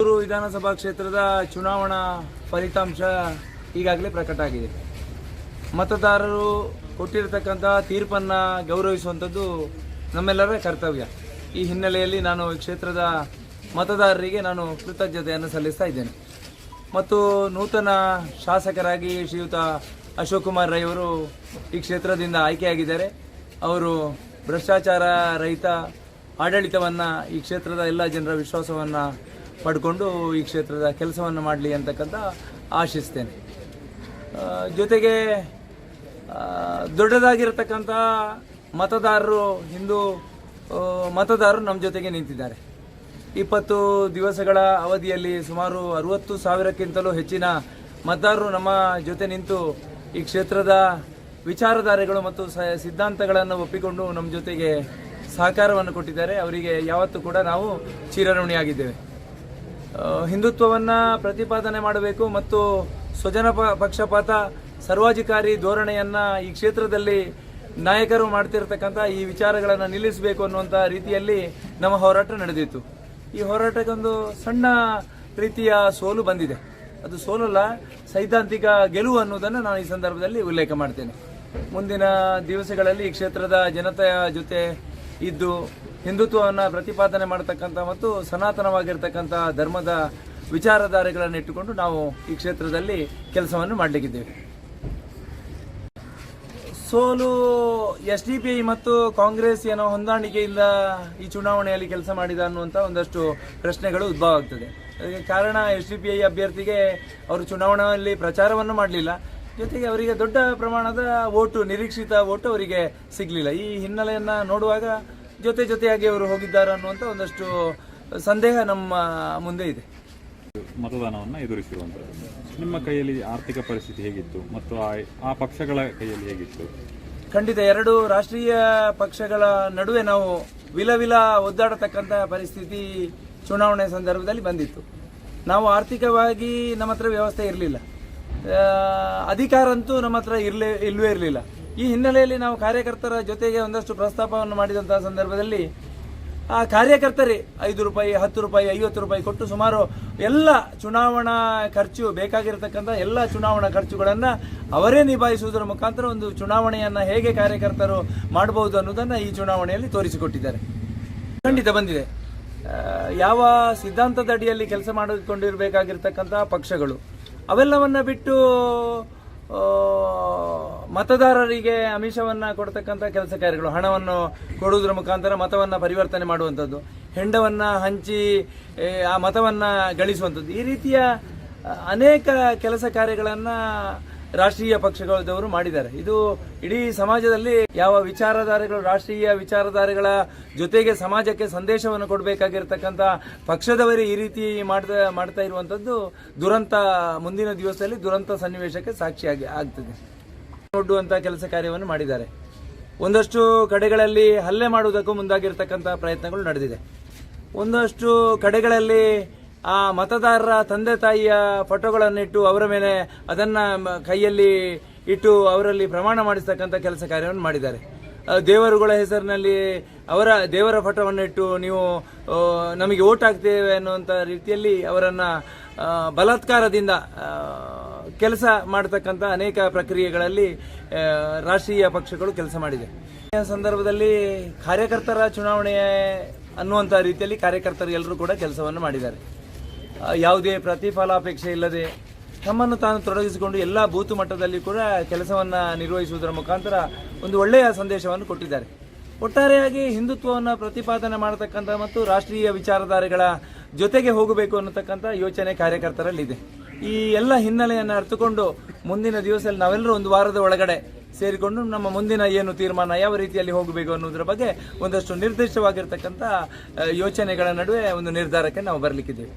ಬೆಂಗಳೂರು ವಿಧಾನಸಭಾ ಕ್ಷೇತ್ರದ ಚುನಾವಣಾ ಫಲಿತಾಂಶ ಈಗಾಗಲೇ ಪ್ರಕಟ ಆಗಿದೆ. ಮತದಾರರು ಕೊಟ್ಟಿರತಕ್ಕಂಥ ತೀರ್ಪನ್ನು ಗೌರವಿಸುವಂಥದ್ದು ನಮ್ಮೆಲ್ಲರ ಕರ್ತವ್ಯ. ಈ ಹಿನ್ನೆಲೆಯಲ್ಲಿ ನಾನು ಈ ಕ್ಷೇತ್ರದ ಮತದಾರರಿಗೆ ನಾನು ಕೃತಜ್ಞತೆಯನ್ನು ಸಲ್ಲಿಸ್ತಾ ಇದ್ದೇನೆ. ಮತ್ತು ನೂತನ ಶಾಸಕರಾಗಿ ಶ್ರೀಯುತ ಅಶೋಕ್ ಕುಮಾರ್ ರೈ ಅವರು ಈ ಕ್ಷೇತ್ರದಿಂದ ಆಯ್ಕೆಯಾಗಿದ್ದಾರೆ. ಅವರು ಭ್ರಷ್ಟಾಚಾರ ರಹಿತ ಆಡಳಿತವನ್ನು ಈ ಕ್ಷೇತ್ರದ ಎಲ್ಲ ಜನರ ವಿಶ್ವಾಸವನ್ನು ಪಡ್ಕೊಂಡು ಈ ಕ್ಷೇತ್ರದ ಕೆಲಸವನ್ನು ಮಾಡಲಿ ಅಂತಕ್ಕಂಥ ಆಶಿಸ್ತೇನೆ. ಜೊತೆಗೆ ದೊಡ್ಡದಾಗಿರತಕ್ಕಂಥ ಮತದಾರರು, ಹಿಂದೂ ಮತದಾರರು ನಮ್ಮ ಜೊತೆಗೆ ನಿಂತಿದ್ದಾರೆ. ಇಪ್ಪತ್ತು ದಿವಸಗಳ ಅವಧಿಯಲ್ಲಿ ಸುಮಾರು ಅರುವತ್ತು ಸಾವಿರಕ್ಕಿಂತಲೂ ಹೆಚ್ಚಿನ ಮತದಾರರು ನಮ್ಮ ಜೊತೆ ನಿಂತು ಈ ಕ್ಷೇತ್ರದ ವಿಚಾರಧಾರೆಗಳು ಮತ್ತು ಸಿದ್ಧಾಂತಗಳನ್ನು ಒಪ್ಪಿಕೊಂಡು ನಮ್ಮ ಜೊತೆಗೆ ಸಹಕಾರವನ್ನು ಕೊಟ್ಟಿದ್ದಾರೆ. ಅವರಿಗೆ ಯಾವತ್ತೂ ಕೂಡ ನಾವು ಚಿರಋಣಿಯಾಗಿದ್ದೇವೆ. ಹಿಂದುತ್ವವನ್ನ ಪ್ರತಿಪಾದನೆ ಮಾಡಬೇಕು ಮತ್ತು ಸ್ವಜನ ಪಕ್ಷಪಾತ, ಸರ್ವಾಧಿಕಾರಿ ಧೋರಣೆಯನ್ನು ಈ ಕ್ಷೇತ್ರದಲ್ಲಿ ನಾಯಕರು ಮಾಡ್ತಿರ್ತಕ್ಕಂಥ ಈ ವಿಚಾರಗಳನ್ನು ನಿಲ್ಲಿಸಬೇಕು ಅನ್ನುವಂಥ ರೀತಿಯಲ್ಲಿ ನಮ್ಮ ಹೋರಾಟ ನಡೆದಿತ್ತು. ಈ ಹೋರಾಟಕ್ಕೊಂದು ಸಣ್ಣ ರೀತಿಯ ಸೋಲು ಬಂದಿದೆ. ಅದು ಸೋಲಲ್ಲ, ಸೈದ್ಧಾಂತಿಕ ಗೆಲುವು ಅನ್ನೋದನ್ನು ನಾನು ಈ ಸಂದರ್ಭದಲ್ಲಿ ಉಲ್ಲೇಖ ಮಾಡ್ತೇನೆ. ಮುಂದಿನ ದಿವಸಗಳಲ್ಲಿ ಈ ಕ್ಷೇತ್ರದ ಜನತೆಯ ಜೊತೆ ಇದ್ದು ಹಿಂದುತ್ವವನ್ನು ಪ್ರತಿಪಾದನೆ ಮಾಡತಕ್ಕಂಥ ಮತ್ತು ಸನಾತನವಾಗಿರ್ತಕ್ಕಂಥ ಧರ್ಮದ ವಿಚಾರಧಾರೆಗಳನ್ನು ಇಟ್ಟುಕೊಂಡು ನಾವು ಈ ಕ್ಷೇತ್ರದಲ್ಲಿ ಕೆಲಸವನ್ನು ಮಾಡಲಿಕ್ಕಿದ್ದೇವೆ. ಸೋಲು ಎಸ್ ಡಿ ಪಿ ಮತ್ತು ಕಾಂಗ್ರೆಸ್ ಏನೋ ಹೊಂದಾಣಿಕೆಯಿಂದ ಈ ಚುನಾವಣೆಯಲ್ಲಿ ಕೆಲಸ ಮಾಡಿದ ಅನ್ನುವಂಥ ಒಂದಷ್ಟು ಪ್ರಶ್ನೆಗಳು ಉದ್ಭವ ಆಗ್ತದೆ. ಅದಕ್ಕೆ ಕಾರಣ ಎಸ್ ಡಿ ಪಿ ಐ ಅಭ್ಯರ್ಥಿಗೆ ಅವರು ಚುನಾವಣೆಯಲ್ಲಿ ಪ್ರಚಾರವನ್ನು ಮಾಡಲಿಲ್ಲ. ಜೊತೆಗೆ ಅವರಿಗೆ ದೊಡ್ಡ ಪ್ರಮಾಣದ ಓಟು ನಿರೀಕ್ಷಿತ ಓಟು ಅವರಿಗೆ ಸಿಗಲಿಲ್ಲ. ಈ ಹಿನ್ನೆಲೆಯನ್ನು ನೋಡುವಾಗ ಜೊತೆ ಜೊತೆಯಾಗಿ ಅವರು ಹೋಗಿದ್ದಾರೆ ಅನ್ನುವಂಥ ಒಂದಷ್ಟು ಸಂದೇಹ ನಮ್ಮ ಮುಂದೆ ಇದೆ. ಮತದಾನವನ್ನು ಎದುರಿಸಿರುವಂಥದ್ದು ನಿಮ್ಮ ಕೈಯಲ್ಲಿ ಆರ್ಥಿಕ ಪರಿಸ್ಥಿತಿ ಹೇಗಿತ್ತು ಮತ್ತು ಆ ಆ ಪಕ್ಷಗಳ ಕೈಯಲ್ಲಿ ಹೇಗಿತ್ತು? ಖಂಡಿತ ಎರಡು ರಾಷ್ಟ್ರೀಯ ಪಕ್ಷಗಳ ನಡುವೆ ನಾವು ವಿಲ ವಿಲ ಒದ್ದಾಡತಕ್ಕಂಥ ಪರಿಸ್ಥಿತಿ ಚುನಾವಣೆ ಸಂದರ್ಭದಲ್ಲಿ ಬಂದಿತ್ತು. ನಾವು ಆರ್ಥಿಕವಾಗಿ ನಮ್ಮ ಹತ್ರ ವ್ಯವಸ್ಥೆ ಇರಲಿಲ್ಲ. ಅಧಿಕಾರ ಅಂತೂ ನಮ್ಮ ಹತ್ರ ಇರಲೇ ಇಲ್ಲವೇ ಇರಲಿಲ್ಲ. ಈ ಹಿನ್ನೆಲೆಯಲ್ಲಿ ನಾವು ಕಾರ್ಯಕರ್ತರ ಜೊತೆಗೆ ಒಂದಷ್ಟು ಪ್ರಸ್ತಾಪವನ್ನು ಮಾಡಿದಂತಹ ಸಂದರ್ಭದಲ್ಲಿ, ಆ ಕಾರ್ಯಕರ್ತರೇ ಐದು ರೂಪಾಯಿ, ಹತ್ತು ರೂಪಾಯಿ, ಐವತ್ತು ರೂಪಾಯಿ ಕೊಟ್ಟು ಸುಮಾರು ಎಲ್ಲ ಚುನಾವಣಾ ಖರ್ಚು, ಬೇಕಾಗಿರತಕ್ಕಂಥ ಎಲ್ಲ ಚುನಾವಣಾ ಖರ್ಚುಗಳನ್ನು ಅವರೇ ನಿಭಾಯಿಸುವುದರ ಮುಖಾಂತರ ಒಂದು ಚುನಾವಣೆಯನ್ನು ಹೇಗೆ ಕಾರ್ಯಕರ್ತರು ಮಾಡಬಹುದು ಅನ್ನೋದನ್ನು ಈ ಚುನಾವಣೆಯಲ್ಲಿ ತೋರಿಸಿಕೊಟ್ಟಿದ್ದಾರೆ. ಖಂಡಿತ ಬಂದಿದೆ. ಯಾವ ಸಿದ್ಧಾಂತದ ಅಡಿಯಲ್ಲಿ ಕೆಲಸ ಮಾಡಿಕೊಂಡಿರಬೇಕಾಗಿರ್ತಕ್ಕಂಥ ಪಕ್ಷಗಳು ಅವೆಲ್ಲವನ್ನ ಬಿಟ್ಟು ಮತದಾರರಿಗೆ ಅಮಿಷವನ್ನ ಕೊಡ್ತಕ್ಕಂಥ ಕೆಲಸ ಕಾರ್ಯಗಳು, ಹಣವನ್ನು ಕೊಡುವುದರ ಮುಖಾಂತರ ಮತವನ್ನ ಪರಿವರ್ತನೆ ಮಾಡುವಂಥದ್ದು, ಹೆಂಡವನ್ನ ಹಂಚಿ ಆ ಮತವನ್ನ ಗಳಿಸುವಂಥದ್ದು. ಈ ರೀತಿಯ ಅನೇಕ ಕೆಲಸ ಕಾರ್ಯಗಳನ್ನ ರಾಷ್ಟ್ರೀಯ ಪಕ್ಷಗಳದವರು ಮಾಡಿದ್ದಾರೆ. ಇದು ಇಡೀ ಸಮಾಜದಲ್ಲಿ ಯಾವ ವಿಚಾರಧಾರೆಗಳು, ರಾಷ್ಟ್ರೀಯ ವಿಚಾರಧಾರೆಗಳ ಜೊತೆಗೆ ಸಮಾಜಕ್ಕೆ ಸಂದೇಶವನ್ನು ಕೊಡಬೇಕಾಗಿರ್ತಕ್ಕಂಥ ಪಕ್ಷದವರೇ ಈ ರೀತಿ ಮಾಡ್ತಾ ಇರುವಂತದ್ದು ದುರಂತ ಮುಂದಿನ ದಿವಸದಲ್ಲಿ ದುರಂತ ಸನ್ನಿವೇಶಕ್ಕೆ ಸಾಕ್ಷಿಯಾಗಿ ಆಗ್ತದೆ. ನೋಡುವಂತ ಕೆಲಸ ಕಾರ್ಯವನ್ನು ಮಾಡಿದ್ದಾರೆ. ಒಂದಷ್ಟು ಕಡೆಗಳಲ್ಲಿ ಹಲ್ಲೆ ಮಾಡುವುದಕ್ಕೂ ಮುಂದಾಗಿರ್ತಕ್ಕಂಥ ಪ್ರಯತ್ನಗಳು ನಡೆದಿದೆ. ಒಂದಷ್ಟು ಕಡೆಗಳಲ್ಲಿ ಆ ಮತದಾರರ ತಂದೆ ತಾಯಿಯ ಫೋಟೋಗಳನ್ನಿಟ್ಟು ಅವರ ಮೇಲೆ ಅದನ್ನ ಕೈಯಲ್ಲಿ ಇಟ್ಟು ಅವರಲ್ಲಿ ಪ್ರಮಾಣ ಮಾಡಿಸ್ತಕ್ಕಂಥ ಕೆಲಸ ಕಾರ್ಯವನ್ನು ಮಾಡಿದ್ದಾರೆ. ದೇವರುಗಳ ಹೆಸರಿನಲ್ಲಿ ಅವರ, ದೇವರ ಫೋಟೋವನ್ನು ಇಟ್ಟು ನೀವು ನಮಗೆ ಓಟ್ ಹಾಕ್ತೇವೆ ಅನ್ನುವಂಥ ರೀತಿಯಲ್ಲಿ ಅವರನ್ನು ಬಲಾತ್ಕಾರದಿಂದ ಕೆಲಸ ಮಾಡತಕ್ಕಂಥ ಅನೇಕ ಪ್ರಕ್ರಿಯೆಗಳಲ್ಲಿ ರಾಷ್ಟ್ರೀಯ ಪಕ್ಷಗಳು ಕೆಲಸ ಮಾಡಿದೆ. ಸಂದರ್ಭದಲ್ಲಿ ಕಾರ್ಯಕರ್ತರ ಚುನಾವಣೆ ಅನ್ನುವಂಥ ರೀತಿಯಲ್ಲಿ ಕಾರ್ಯಕರ್ತರು ಎಲ್ಲರೂ ಕೂಡ ಕೆಲಸವನ್ನು ಮಾಡಿದ್ದಾರೆ. ಯಾವುದೇ ಪ್ರತಿಫಲಾಪೇಕ್ಷೆ ಇಲ್ಲದೆ ತಮ್ಮನ್ನು ತಾನು ತೊಡಗಿಸಿಕೊಂಡು ಎಲ್ಲ ಬೂತು ಮಟ್ಟದಲ್ಲಿ ಕೂಡ ಕೆಲಸವನ್ನು ನಿರ್ವಹಿಸುವುದರ ಮುಖಾಂತರ ಒಂದು ಒಳ್ಳೆಯ ಸಂದೇಶವನ್ನು ಕೊಟ್ಟಿದ್ದಾರೆ. ಒಟ್ಟಾರೆಯಾಗಿ ಹಿಂದುತ್ವವನ್ನು ಪ್ರತಿಪಾದನೆ ಮಾಡತಕ್ಕಂಥ ಮತ್ತು ರಾಷ್ಟ್ರೀಯ ವಿಚಾರಧಾರೆಗಳ ಜೊತೆಗೆ ಹೋಗಬೇಕು ಅನ್ನತಕ್ಕಂಥ ಯೋಚನೆ ಕಾರ್ಯಕರ್ತರಲ್ಲಿದೆ. ಈ ಎಲ್ಲ ಹಿನ್ನೆಲೆಯನ್ನು ಅರ್ಥಕೊಂಡು ಮುಂದಿನ ದಿವಸದಲ್ಲಿ ನಾವೆಲ್ಲರೂ ಒಂದು ವಾರದ ಒಳಗಡೆ ಸೇರಿಕೊಂಡು ನಮ್ಮ ಮುಂದಿನ ಏನು ತೀರ್ಮಾನ, ಯಾವ ರೀತಿಯಲ್ಲಿ ಹೋಗಬೇಕು ಅನ್ನೋದ್ರ ಬಗ್ಗೆ ಒಂದಷ್ಟು ನಿರ್ದಿಷ್ಟವಾಗಿರ್ತಕ್ಕಂಥ ಯೋಚನೆಗಳ ನಡುವೆ ಒಂದು ನಿರ್ಧಾರಕ್ಕೆ ನಾವು ಬರಲಿಕ್ಕಿದ್ದೇವೆ.